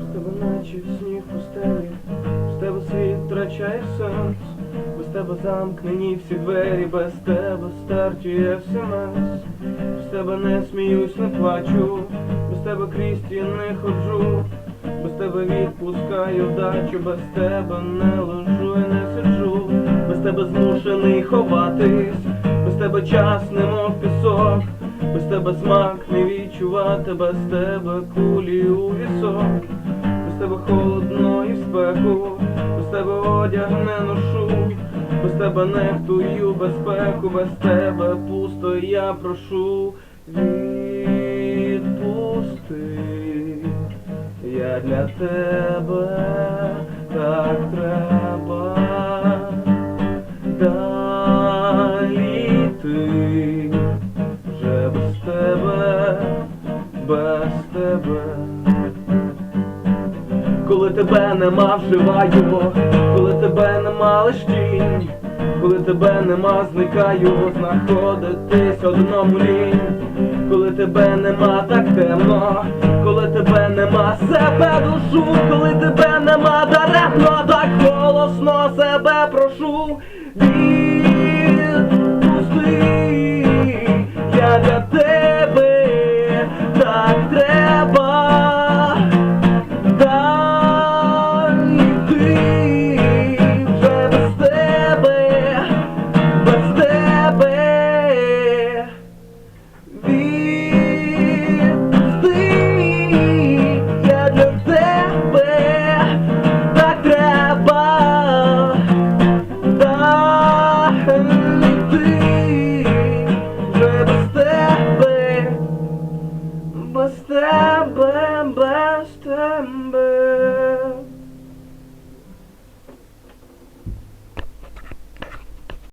З тебе наче сніг в пустелі, з тебе світ втрачає сенс, без тебе замкнені всі двері, без тебе стартує смс, без тебе не сміюсь, не плачу, без тебе крізь не ходжу, без тебе відпускаю вдачу, без тебе не лежу і не сиджу, без тебе змушений ховатись, без тебе час немов пісок. Без тебе смак не відчувати, без тебе кулі у вісок, без тебе холодно і в спеку, без тебе одяг не ношу, без тебе нехтую безпеку, без тебе пусто я прошу відпусти. Я для тебе так треба. Далі ти вже без тебе, без тебе тебе нема, вживаю, коли тебе нема лиш тінь, коли тебе нема, зникаю, знаходитись одному лінь, коли тебе нема, так темно, коли тебе нема, себе душу, коли тебе нема, даремно, так голосно себе прошу. Відпусти, я не September, September.